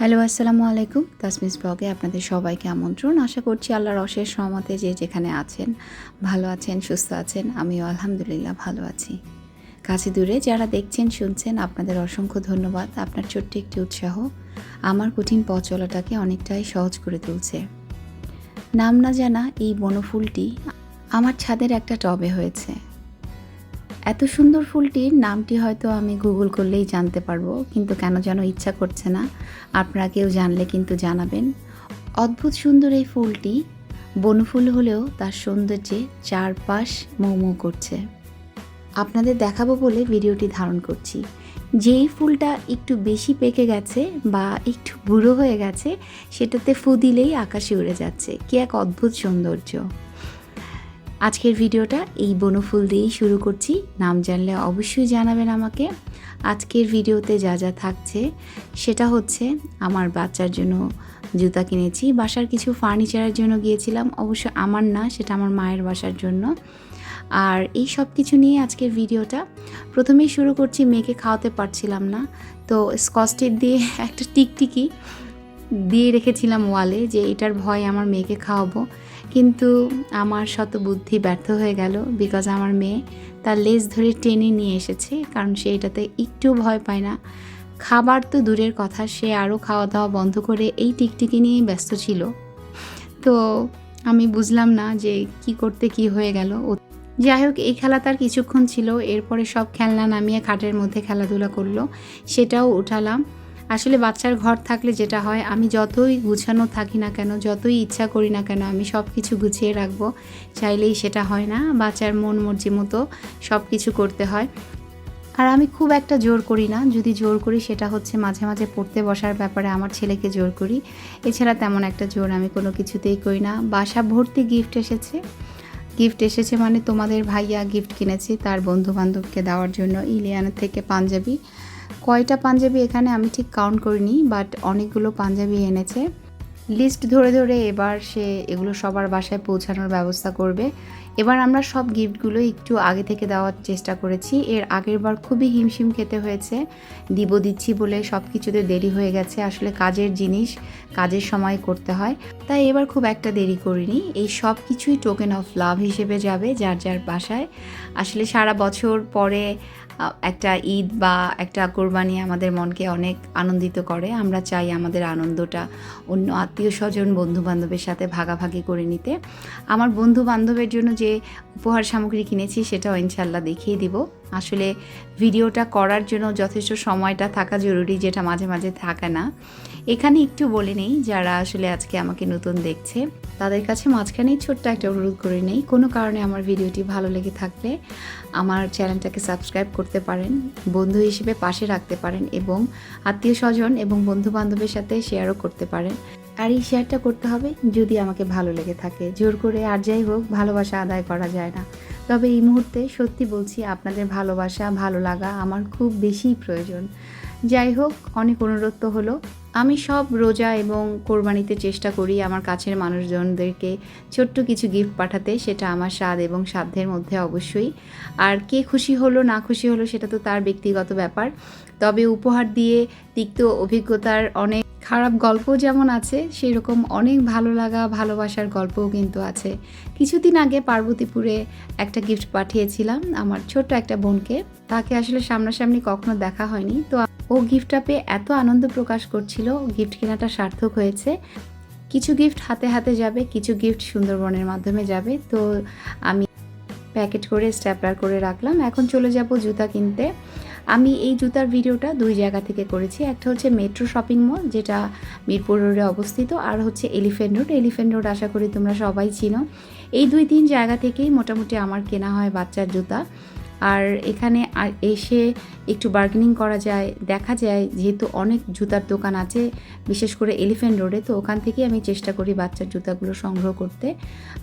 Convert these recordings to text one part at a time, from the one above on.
Hello, আসসালামু আলাইকুম। তাসমিস ব্লগে আপনাদের সবাইকে আমন্ত্রণ। আশা করছি আল্লাহর অশেষ সহমতে যে যেখানে আছেন, ভালো আছেন, সুস্থ আছেন, আমিও আলহামদুলিল্লাহ ভালো আছি। কাছে দূরে যারা দেখছেন, শুনছেন, আপনাদের অসংখ্য ধন্যবাদ। আপনার ছোট্ট একটি উৎসাহ আমার কঠিন পথ চলাটাকে অনেকটাই সহজ করে তুলছে। নাম না জানা এই বনফুলটি আমার ছাদের একটা টবে হয়েছে। এত সুন্দর ফুলটির নামটি হয়তো আমি গুগল করলেই জানতে পারব, কিন্তু কেন যেন ইচ্ছা করছে না। আপনারা কেউ জানলে কিন্তু জানাবেন। অদ্ভুত সুন্দর এই ফুলটি বনফুল হলেও তার সৌন্দর্যে চারপাশ মৌমৌ করছে। আপনাদের দেখাবো বলে ভিডিওটি ধারণ করছি। যেই ফুলটা একটু বেশি পেকে গেছে বা একটু বুড়ো হয়ে গেছে, সেটাতে ফু দিলেই আকাশে উড়ে যাচ্ছে। কি এক অদ্ভুত সৌন্দর্য। আজকের ভিডিওটা এই বনফুল দিয়েই শুরু করছি। নাম জানলে অবশ্যই জানাবেন আমাকে। আজকের ভিডিওতে যা যা থাকছে, সেটা হচ্ছে আমার বাচ্চার জন্য জুতা কিনেছি, বাসার কিছু ফার্নিচারের জন্য গিয়েছিলাম, অবশ্য আমার না, সেটা আমার মায়ের বাসার জন্য। আর এই সব কিছু নিয়ে আজকের ভিডিওটা, প্রথমেই শুরু করছি মেয়েকে খাওয়াতে পারছিলাম না। তো স্কচটেপ দিয়ে একটা টিকটিকি দিয়ে রেখেছিলাম ওয়ালে যে এটার ভয় আমার মেয়েকে খাওয়াবো। কিন্তু আমার শত বুদ্ধি ব্যর্থ হয়ে গেল বিকজ আমার মেয়ে তার লেজ ধরে টেনে নিয়ে এসেছে, কারণ সে এটাতে একটু ভয় পায় না। খাবার তো দূরের কথা, সে আরও খাওয়া দাওয়া বন্ধ করে এই টিকটিকি নিয়েই ব্যস্ত ছিল। তো আমি বুঝলাম না যে কি করতে কি হয়ে গেল। যাই হোক, এই খেলা তার কিছুক্ষণ ছিল, এরপরে সব খেলনা নামিয়ে খাটের মধ্যে খেলাধুলা করল। সেটাও উঠালাম। আসলে বাচ্চার ঘর থাকলে যেটা হয়, আমি যতই গুছানো থাকি না কেন, যতই ইচ্ছা করি না কেন, আমি সব কিছু গুছিয়ে রাখব। চাইলেই সেটা হয় না, বাচ্চার মন মর্জি মতো সব কিছু করতে হয়। আর আমি খুব একটা জোর করি না, যদি জোর করি সেটা হচ্ছে মাঝে মাঝে পড়তে বসার ব্যাপারে আমার ছেলেকে জোর করি। এছাড়া তেমন একটা জোর আমি কোনো কিছুতেই করি না। বাসা ভর্তি গিফট এসেছে। গিফট এসেছে মানে তোমাদের ভাইয়া গিফট কিনেছি তার বন্ধু বান্ধবকে দেওয়ার জন্য, ইলিয়ানা থেকে পাঞ্জাবি। কয়টা পাঞ্জাবি এখানে আমি ঠিক কাউন্ট করিনি বাট অনেকগুলো পাঞ্জাবি এনেছে। লিস্ট ধরে ধরে এবার সে এগুলো সবার বাসায় পৌঁছানোর ব্যবস্থা করবে। এবার আমরা সব গিফটগুলো একটু আগে থেকে দেওয়ার চেষ্টা করেছি। এর আগের বার খুবই হিমশিম খেতে হয়েছে। দিব দিচ্ছি বলে সব কিছুতে দেরি হয়ে গেছে। আসলে কাজের জিনিস, কাজের সময় করতে হয়। তাই এবার খুব একটা দেরি করিনি। এই সব কিছুই টোকেন অফ লাভ হিসেবে যাবে যার যার বাসায়। আসলে সারা বছর পরে একটা ঈদ বা একটা কোরবানি আমাদের মনকে অনেক আনন্দিত করে। আমরা চাই আমাদের আনন্দটা অন্য আত্মীয় স্বজন বন্ধু বান্ধবের সাথে ভাগাভাগি করে নিতে। আমার বন্ধু বান্ধবের জন্য যে উপহার সামগ্রী কিনেছি সেটাও ইনশাল্লাহ দেখিয়ে দিব। আসলে ভিডিওটা করার জন্য যথেষ্ট সময়টা থাকা জরুরি, যেটা মাঝে মাঝে থাকে না। এখানে একটু বলে নেই, যারা আসলে আজকে আমাকে নতুন দেখছে, তাদের কাছে মাঝখানেই ছোট্ট একটা অনুরোধ করে নেই। কোনো কারণে আমার ভিডিওটি ভালো লেগে থাকলে আমার চ্যানেলটাকে সাবস্ক্রাইব করতে পারেন, বন্ধু হিসেবে পাশে রাখতে পারেন এবং আত্মীয় স্বজন এবং বন্ধু বান্ধবের সাথে শেয়ারও করতে পারেন। আর এই শেয়ারটা করতে হবে যদি আমাকে ভালো লেগে থাকে। জোর করে আর যাই হোক, ভালোবাসা আদায় করা যায় না। তবে এই মুহূর্তে সত্যি বলছি, আপনাদের ভালোবাসা, ভালো লাগা আমার খুব বেশি প্রয়োজন। যাই হোক, অনেক অনুরোধ তো হলো। আমি সব রোজা এবং কোরবানিতে চেষ্টা করি আমার কাছের মানুষজনদেরকে ছোট্ট কিছু গিফট পাঠাতে, সেটা আমার স্বাদ এবং সাধ্যের মধ্যে অবশ্যই। আর কে খুশি হলো, না খুশি হলো, সেটা তো তার ব্যক্তিগত ব্যাপার। তবে উপহার দিয়ে তিক্ত অভিজ্ঞতার অনেক খারাপ গল্প যেমন আছে সেই রকম অনেক ভালো লাগা, ভালোবাসার গল্পও কিন্তু আছে। কিছুদিন আগে পার্বতীপুরে একটা গিফট পাঠিয়েছিলাম আমার ছোট্ট একটা বোনকে। তাকে আসলে সামনাসামনি কখনো দেখা হয়নি। তো ও গিফটটা পেয়ে এত আনন্দ প্রকাশ করছিল গিফট কেনাটা সার্থক হয়েছে। কিছু গিফট হাতে হাতে যাবে, কিছু গিফট সুন্দরবনের মাধ্যমে যাবে। তো আমি প্যাকেট করে, স্ট্যাপলার করে রাখলাম। এখন চলে যাব জুতা কিনতে। আমি এই জুতার ভিডিওটা দুই জায়গা থেকে করেছি। একটা হচ্ছে মেট্রো শপিং মল যেটা মিরপুর রোডে অবস্থিত, আর হচ্ছে এলিফেন্ট রোড এলিফেন্ট রোড আশা করি তোমরা সবাই চিনো। এই দুই তিন জায়গা থেকেই মোটামুটি আমার কেনা হয় বাচ্চার জুতা। আর এখানে এসে একটু বার্গেনিং করা যায়, দেখা যায় যেহেতু অনেক জুতার দোকান আছে, বিশেষ করে এলিফেন্ট রোডে তো ওখান থেকেই আমি চেষ্টা করি বাচ্চার জুতাগুলো সংগ্রহ করতে।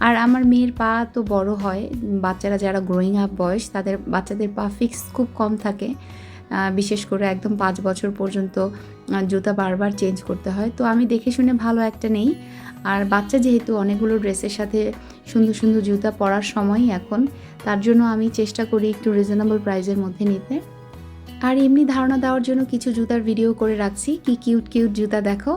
আর আমার মেয়ের পা তো বড় হয়, বাচ্চারা যারা গ্রোয়িং আপ বয়স, তাদের, বাচ্চাদের পা ফিক্স খুব কম থাকে। বিশেষ করে একদম পাঁচ বছর পর্যন্ত জুতা বারবার চেঞ্জ করতে হয়। তো আমি দেখে শুনে ভালো একটা নেই। আর বাচ্চা যেহেতু অনেকগুলো ড্রেসের সাথে সুন্দর সুন্দর জুতা পরার সময়ই এখন। তার জন্য আমি চেষ্টা করি একটু রিজনেবল প্রাইসের মধ্যে নিতে। আর এমনি ধারণা দেওয়ার জন্য কিছু জুতার ভিডিও করে রাখছি। কি কিউট কিউট জুতা দেখো।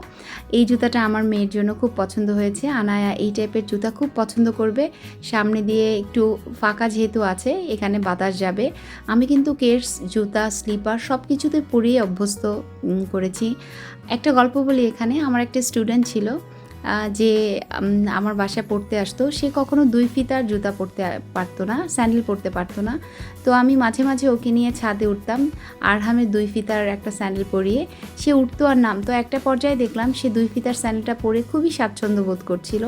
এই জুতাটা আমার মেয়ের জন্য খুব পছন্দ হয়েছে। আনায়া এই টাইপের জুতা খুব পছন্দ করবে। সামনে দিয়ে একটু ফাঁকা যেহেতু আছে, এখানে বাতাস যাবে। আমি কিন্তু কেটস জুতা স্লিপার সব কিছুতে পরিয়ে অভ্যস্ত করেছি। একটা গল্প বলি এখানে। আমার একটা স্টুডেন্ট ছিল। যে আমার বাসায় পড়তে আসতো, সে কখনো দুই ফিতার জুতা পরতে পারতো না, স্যান্ডেল পরতে পারতো না। তো আমি মাঝে মাঝে ওকে নিয়ে ছাদে উঠতাম, আরহামের দুই ফিতার একটা স্যান্ডেল পরিয়ে। সে উঠতো আর নামতো। একটা পর্যায়ে দেখলাম সে দুই ফিতার স্যান্ডেলটা পরে খুবই স্বাচ্ছন্দ্য বোধ করছিল।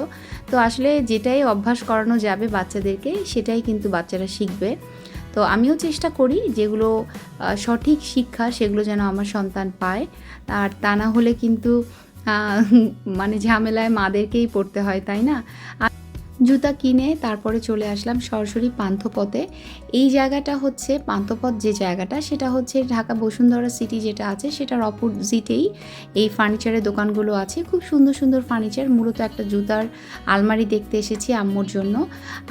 তো আসলে যেটাই অভ্যাস করানো যাবে বাচ্চাদেরকে, সেটাই কিন্তু বাচ্চারা শিখবে। তো আমিও চেষ্টা করি যেগুলো সঠিক শিক্ষা, সেগুলো যেন আমার সন্তান পায়। আর তা না হলে কিন্তু মানে ঝামেলায় মাদেরকেই পড়তে হয় তাই না? আর জুতা কিনে তারপরে চলে আসলাম সরাসরি পান্থপথে। এই জায়গাটা হচ্ছে পান্থপথ যে জায়গাটা, সেটা হচ্ছে ঢাকা বসুন্ধরা সিটি যেটা আছে, সেটার অপোজিটেই এই ফার্নিচারের দোকানগুলো আছে। খুব সুন্দর সুন্দর ফার্নিচার মূলত একটা জুতার আলমারি দেখতে এসেছি আম্মুর জন্য।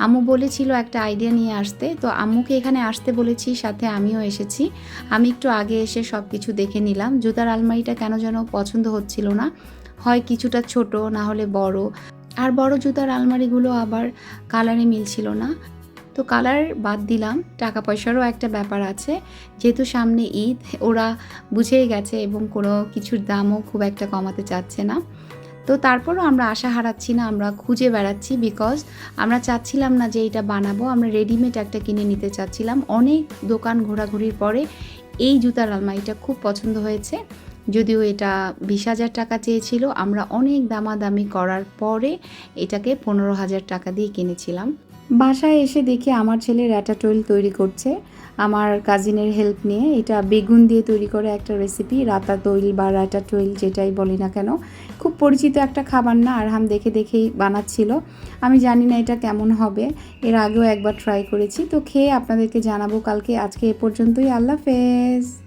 আম্মু বলেছিল একটা আইডিয়া নিয়ে আসতে, তো আম্মুকে এখানে আসতে বলেছি, সাথে আমিও এসেছি। আমি একটু আগে এসে সব কিছু দেখে নিলাম, জুতার আলমারিটা কেন যেন পছন্দ হচ্ছিল না। হয় কিছুটা ছোট, না হলে বড়। আর বড় জুতার আলমারিগুলো আবার কালারে মিলছিল না। তো কালার বাদ দিলাম, টাকা পয়সারও একটা ব্যাপার আছে। যেহেতু সামনে ঈদ, ওরা বুঝেই গেছে এবং কোনো কিছুর দামও খুব একটা কমাতে চাচ্ছে না। তো তারপরও আমরা আশা হারাচ্ছি না, আমরা খুঁজে বেড়াচ্ছি বিকজ আমরা চাচ্ছিলাম না যে এটা বানাবো। আমরা রেডিমেড একটা কিনে নিতে চাচ্ছিলাম। অনেক দোকান ঘোরাঘুরির পরে এই জুতার আলমারিটা খুব পছন্দ হয়েছে। যদিও এটা বিশ হাজার টাকা চেয়েছিল, আমরা অনেক দামাদামি করার পরে এটাকে পনেরো হাজার টাকা দিয়ে কিনেছিলাম। বাসায় এসে দেখি আমার ছেলে র্যাটাটোয়েল তৈরি করছে। আমার কাজিনের হেল্প নিয়ে এটা বেগুন দিয়ে তৈরি করে একটা রেসিপি রাতা তৈল বা র্যাটাটোয়েল যেটাই বলি না কেন। খুব পরিচিত একটা খাবার না আরহাম দেখে দেখেই বানাচ্ছিল। আমি জানি না এটা কেমন হবে, এর আগেও একবার ট্রাই করেছি। তো খেয়ে আপনাদেরকে জানাব কালকে। আজকে এ পর্যন্তই, আল্লাহ হাফেজ।